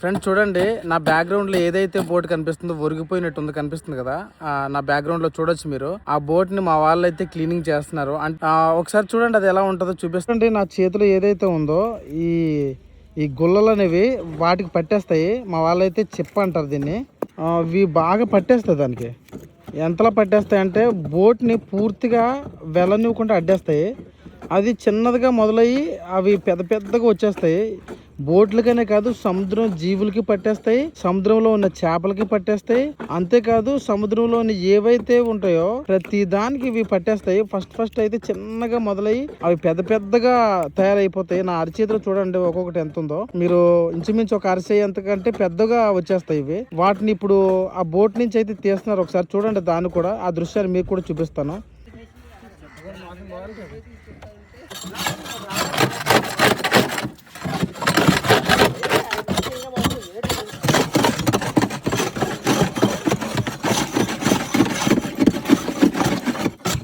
Friends చూడండి నా బ్యాక్గ్రౌండ్లో ఏదైతే బోట్ కనిపిస్తుందో ఒరిగిపోయినట్టుంది కనిపిస్తుంది కదా? నా బ్యాక్గ్రౌండ్లో చూడొచ్చు మీరు. ఆ బోట్ని మా వాళ్ళు అయితే క్లీనింగ్ చేస్తున్నారు ఒకసారి చూడండి అది ఎలా ఉంటుందో చూపిస్తుంది నా చేతిలో ఏదైతే ఉందో ఈ ఈ గుల్లలు అనేవి వాటికి పట్టేస్తాయి. మా వాళ్ళైతే చిప్ప అంటారు దీన్ని. ఇవి బాగా పట్టేస్తాయి దానికి. ఎంతలా పట్టేస్తాయి అంటే బోట్ని పూర్తిగా వెళ్ళనివ్వకుండా అడ్డేస్తాయి. అది చిన్నదిగా మొదలయ్యి అవి పెద్ద పెద్దగా వచ్చేస్తాయి. బోట్లకనే కాదు సముద్రం జీవులకి పట్టేస్తాయి సముద్రంలో ఉన్న చేపలకి పట్టేస్తాయి. అంతేకాదు సముద్రంలో ఏవైతే ఉంటాయో ప్రతి దానికి ఇవి పట్టేస్తాయి. ఫస్ట్ ఫస్ట్ అయితే చిన్నగా మొదలయ్యి అవి పెద్ద పెద్దగా తయారైపోతాయి. నా అరిచేతిలో చూడండి ఒక్కొక్కటి ఎంత ఉందో మీరు ఇంచుమించు ఒక అరిసె ఎంతకంటే పెద్దగా వచ్చేస్తాయి ఇవి. వాటిని ఇప్పుడు ఆ బోట్ నుంచి అయితే తీస్తున్నారు. ఒకసారి చూడండి దాన్ని కూడా. ఆ దృశ్యాన్ని మీకు కూడా చూపిస్తాను.